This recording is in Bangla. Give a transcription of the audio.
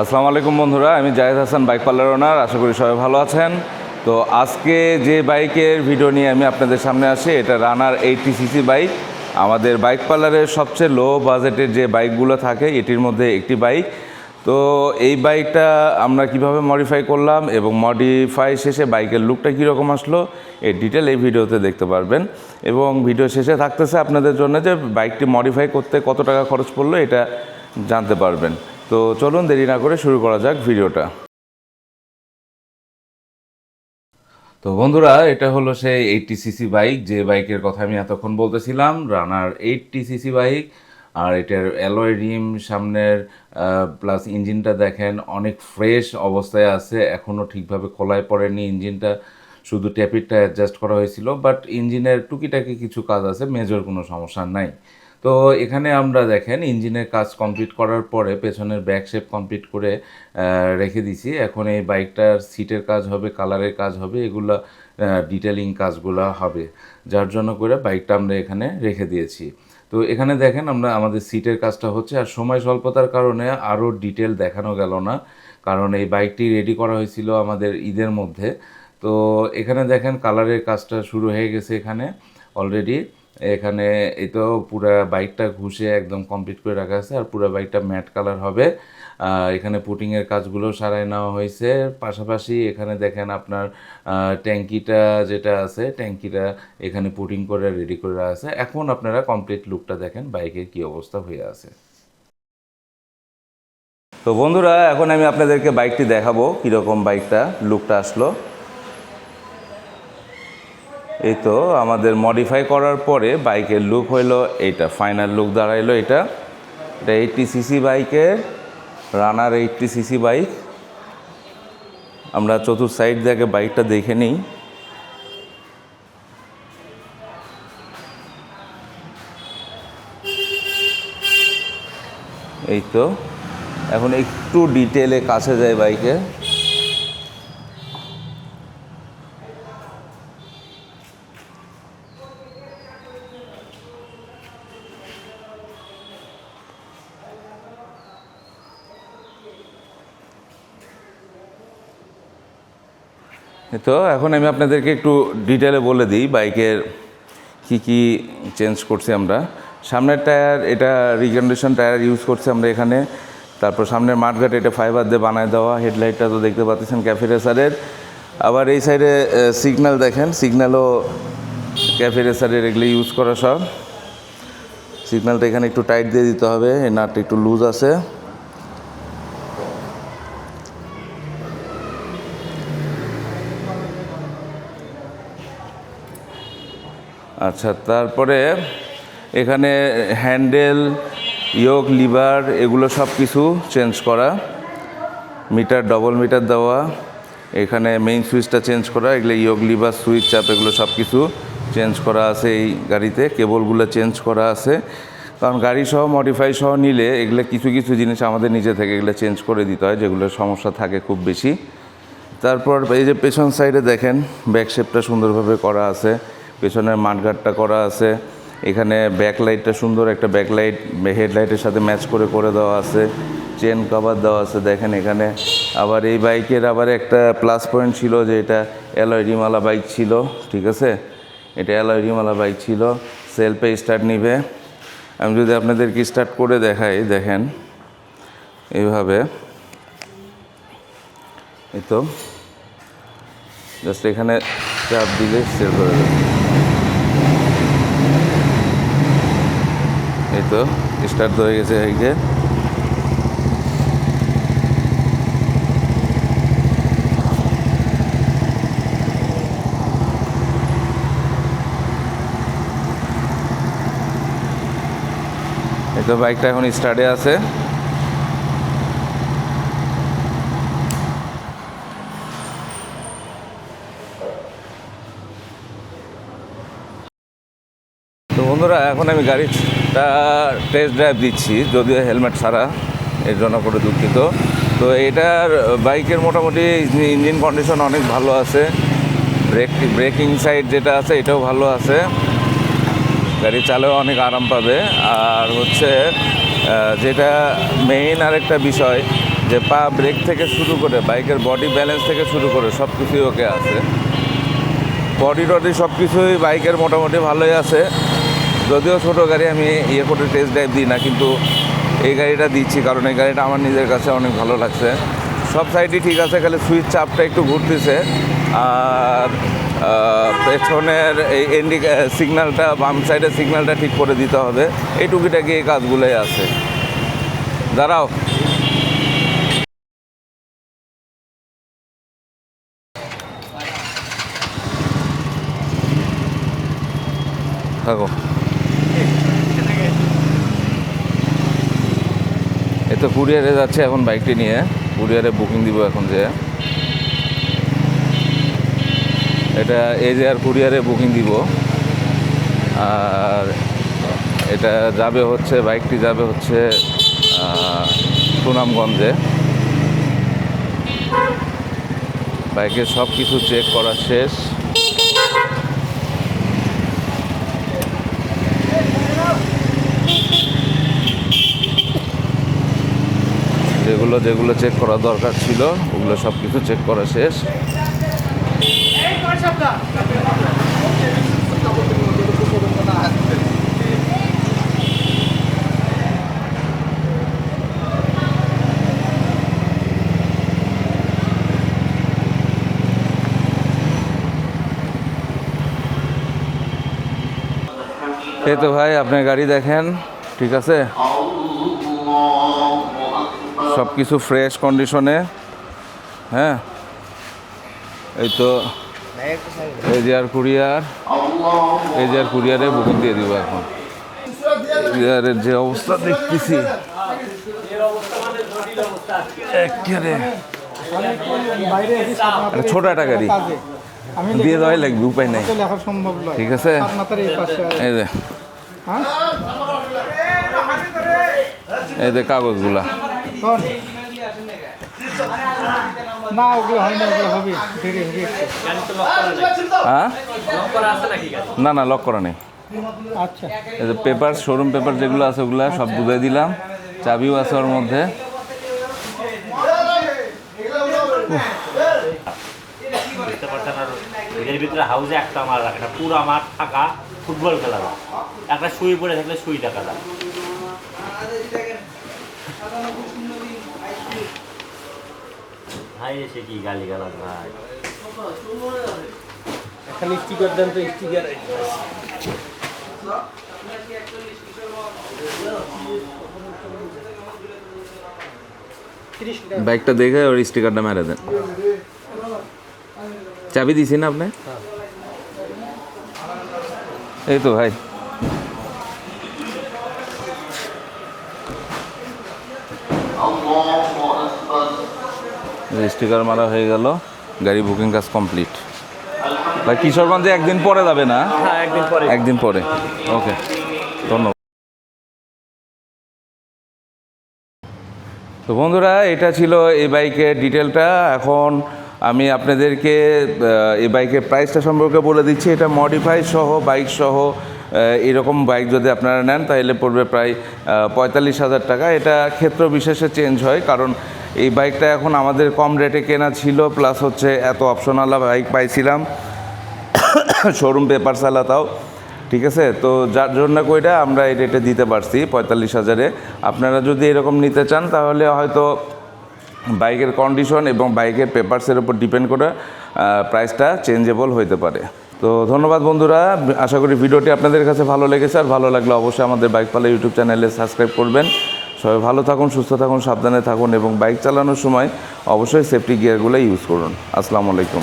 আসসালামু আলাইকুম বন্ধুরা, আমি Zahed Hasan, bike parlour owner, আশা করি সবাই ভালো আছেন। তো আজকে যে বাইকের ভিডিও নিয়ে আমি আপনাদের সামনে আসি, এটা রানার এইটটি সিসি বাইক। আমাদের বাইক পার্লারের সবচেয়ে লো বাজেটের যে বাইকগুলো থাকে, এটির মধ্যে একটি বাইক। তো এই বাইকটা আমরা কীভাবে মডিফাই করলাম এবং মডিফাই শেষে বাইকের লুকটা কীরকম আসলো এই ডিটেল এই ভিডিওতে দেখতে পারবেন। এবং ভিডিও শেষে থাকতেছে আপনাদের জন্য যে বাইকটি মডিফাই করতে কত টাকা খরচ পড়ল, এটা জানতে পারবেন। তো চলুন দেরি না করে শুরু করা যাক ভিডিওটা। তো বন্ধুরা, এটা হলো সেই এইটটি সিসি বাইক যে বাইকের কথা আমি এতক্ষণ বলতেছিলাম রানার এইটটি সিসি বাইক আর এটার অ্যালয় রিম সামনের প্লাস ইঞ্জিনটা দেখেন, অনেক ফ্রেশ অবস্থায় আছে এখনও ঠিকভাবে খোলায় পড়েনি ইঞ্জিনটা শুধু ট্যাপিটটা অ্যাডজাস্ট করা হয়েছিল বাট ইঞ্জিনের টুকিটাকি কিছু কাজ আছে মেজর কোনো সমস্যা নাই। তো এখানে আমরা দেখেন, ইঞ্জিনের কাজ কমপ্লিট করার পরে পেছনের ব্যাক শেপ কমপ্লিট করে রেখে দিছি। এখন এই বাইকটার সিটের কাজ হবে কালারের কাজ হবে, এগুলো ডিটেলিং কাজগুলো হবে। যার জন্য করে বাইকটা আমরা এখানে রেখে দিয়েছি। তো এখানে দেখেন আমরা, আমাদের সিটের কাজটা হচ্ছে, আর সময় স্বল্পতার কারণে আরও ডিটেল দেখানো গেল না। কারণ এই বাইকটি রেডি করা হয়েছিল আমাদের ঈদের মধ্যে। তো এখানে দেখেন কালারের কাজটা শুরু হয়ে গেছে এখানে অলরেডি এখানে তো পুরা বাইকটা ঘুষে একদম কমপ্লিট করে রাখা আছে আর পুরো বাইকটা ম্যাট কালার হবে। এখানে পুটিংয়ের কাজগুলো সারাই নেওয়া হয়েছে। পাশাপাশি এখানে দেখেন আপনার ট্যাঙ্কিটা যেটা আছে, ট্যাঙ্কিটা এখানে পুটিং করে রেডি করে রাখা আছে। এখন আপনারা কমপ্লিট লুকটা দেখেন বাইকের কি অবস্থা হয়ে আছে। তো বন্ধুরা, এখন আমি আপনাদেরকে বাইকটি দেখাবো, কীরকম বাইকটা লুকটা আসলো। এই তো আমাদের মডিফাই করার পরে বাইকের লুক হইল এটা ফাইনাল লুক দাঁড়াইলো এটা। এটা এইটটি সিসি বাইকের। রানার এইটটি সিসি বাইক আমরা চতুর সাইড থেকে বাইকটা দেখে নিই। এই তো। এখন একটু ডিটেলে কাছে যায় বাইকে তো এখন আমি আপনাদেরকে একটু ডিটেলে বলে দিই, বাইকের কি কি চেঞ্জ করছি আমরা। সামনের টায়ার এটা রিকন্ডিশন টায়ার ইউজ করছি আমরা এখানে। তারপর সামনের মাঠঘাট এটা ফাইবার দিয়ে বানায় দেওয়া। হেডলাইটটা তো দেখতে পাচ্ছেন ক্যাফে রেসারের আবার এই সাইডে সিগন্যাল দেখেন। সিগন্যালও ক্যাফে রেসারের এগুলি ইউজ করা সব। সিগন্যালটা এখানে একটু টাইট দিয়ে দিতে হবে এই নাটটা একটু লুজ আছে। আচ্ছা তারপরে এখানে হ্যান্ডেল ইয়োক লিভার, এগুলো সব কিছু চেঞ্জ করা। মিটার, ডবল মিটার দেওয়া। এখানে মেইন সুইচটা চেঞ্জ করা, এগুলো ইয়োক লিভার সুইচ চাপ, এগুলো সব কিছু চেঞ্জ করা আছে এই গাড়িতে। কেবলগুলো চেঞ্জ করা আছে। কারণ গাড়ি সহ মডিফাই সহ নিলে এগুলো কিছু কিছু জিনিস আমাদের নিজে থেকে এগুলো চেঞ্জ করে দিতে হয়, যেগুলো সমস্যা থাকে খুব বেশি। তারপর এই যে পেছন সাইডে দেখেন ব্যাক শেপটা সুন্দরভাবে করা আছে। পেছনের মাঠঘাটটা করা আছে। এখানে ব্যাক লাইটটা সুন্দর একটা ব্যাকলাইট হেডলাইটের সাথে ম্যাচ করে করে দেওয়া আছে। চেন কভার দেওয়া আছে, দেখেন এখানে। আবার এই বাইকের আবার একটা প্লাস পয়েন্ট ছিল যে এটা অ্যালয় বাইক ছিল, ঠিক আছে? এটা অ্যালয় বাইক ছিল। সেলফে স্টার্ট নিবে। আমি যদি আপনাদেরকে স্টার্ট করে দেখাই, দেখেন। এইভাবে। এই তো। জাস্ট এখানে চাপ দিলে সেল করে দেবে। এই তো স্টার্ট হয়ে গেছে এইকে এই তো বাইকটা এখন স্টার্টে আছে। বন্ধুরা, এখন আমি গাড়িটা টেস্ট ড্রাইভ দিচ্ছি, যদিও হেলমেট ছাড়া, এর জন্য করে দুঃখিত। তো এটার বাইকের মোটামুটি ইঞ্জিন কন্ডিশন অনেক ভালো আছে। ব্রেক ব্রেকিং সাইড যেটা আছে, এটাও ভালো আছে। গাড়ি চালেও অনেক আরাম পাবে। আর হচ্ছে যেটা মেইন আরেকটা বিষয়, যে পা ব্রেক থেকে শুরু করে, বাইকের বডি ব্যালেন্স থেকে শুরু করে সব কিছুই ওকে আছে। বডি টডি সব কিছুই বাইকের মোটামুটি ভালোই আছে। যদিও ছোটো গাড়ি, আমি করে টেস্ট ড্রাইভ দিই না, কিন্তু এই গাড়িটা দিচ্ছি, কারণ এই গাড়িটা আমার নিজের কাছে অনেক ভালো লাগছে। সব সাইডই ঠিক আছে, খালি সুইচ চাপটা একটু ঘুরতেছে। আর পেছনের এই এন্ডি সিগন্যালটা বাম সাইডের সিগন্যালটা ঠিক করে দিতে হবে। এই টুকিটাকি এই কাজগুলোই আছে। দাঁড়াও। থাকো। তো কুরিয়ারে যাচ্ছে এখন বাইকটি নিয়ে। কুরিয়ারে বুকিং দিব এখন যে। এটা এই যে আর কুরিয়ারে বুকিং দিব। আর এটা যাবে হচ্ছে, বাইকটি যাবে হচ্ছে সুনামগঞ্জে। বাইকের সব কিছু চেক করা শেষ। যেগুলো যেগুলো চেক করা দরকার ছিল, ওগুলো সব কিছু চেক করা শেষ। এই তো ভাই, আপনার গাড়ি দেখেন, ঠিক আছে? সব কিছু ফ্রেশ কন্ডিশনে হ্যাঁ? এই তো আর কুরিয়ার আর কুরিয়ারে বুকিং দিয়ে দিব এখন। কুরিয়ারের যে অবস্থা দেখতেছি ছোট একটা গাড়ি। দিয়ে দেওয়াই লাগবে উপায় নাই। ঠিক আছে? এই যে। হ্যাঁ? এই যে কাগজগুলা। কোন? না ওগুলো হয় না ওগুলো হবে। দেরি হবে হ্যাঁ? না না লক করা নেই। আচ্ছা। পেপার শোরুম পেপার যেগুলো আছে ওগুলো সব বুঝাই দিলাম। চাবিও আছে ওর মধ্যে। এদের ভিতরে হাউসে একটা আমার একটা পুরো আমার থাকা ফুটবল খেলা একটা সুই পড়ে থাকলে সুই টাকা দাও ভাই এসে কি গালি গালাজ ভাই? খালি স্টিকার দেন তো স্টিকার বাইকটা দেখে ওর স্টিকারটা মেরে দেন। চাবি দিছি না আপনি? এই তো ভাই। স্টিকার মারা হয়ে গেল। গাড়ি বুকিং কাজ কমপ্লিট ভাই কিশোরগঞ্জে একদিন পরে যাবে না? হ্যাঁ একদিন পরে। একদিন পরে। ওকে ধন্যবাদ। তো বন্ধুরা এটা ছিল এই বাইকের ডিটেলটা এখন আমি আপনাদেরকে এই বাইকের প্রাইসটা সম্পর্কে বলে দিচ্ছি। এটা মডিফাই সহ বাইক সহ এরকম বাইক যদি আপনারা নেন, তাহলে পড়বে প্রায় পঁয়তাল্লিশ হাজার টাকা। এটা ক্ষেত্র বিশেষে চেঞ্জ হয়, কারণ এই বাইকটা এখন আমাদের কম রেটে কেনা ছিল প্লাস হচ্ছে এত অপশনালা বাইক পাইছিলাম। শোরুম পেপার চালাতাও, ঠিক আছে? তো যার জন্য কইটা আমরা এই রেটে দিতে পারছি, পঁয়তাল্লিশ হাজারে। আপনারা যদি এরকম নিতে চান, তাহলে হয়তো বাইকের কন্ডিশন এবং বাইকের পেপারসের উপর ডিপেন্ড করে প্রাইসটা চেঞ্জেবল হইতে পারে। তো ধন্যবাদ বন্ধুরা। আশা করি ভিডিওটি আপনাদের কাছে ভালো লেগেছে। আর ভালো লাগলে অবশ্যই আমাদের বাইক পালা ইউটিউব চ্যানেলে সাবস্ক্রাইব করবেন। সবাই ভালো থাকুন, সুস্থ থাকুন, সাবধানে থাকুন এবং বাইক চালানোর সময় অবশ্যই সেফটি গিয়ারগুলো ইউজ করুন। আসসালামু আলাইকুম।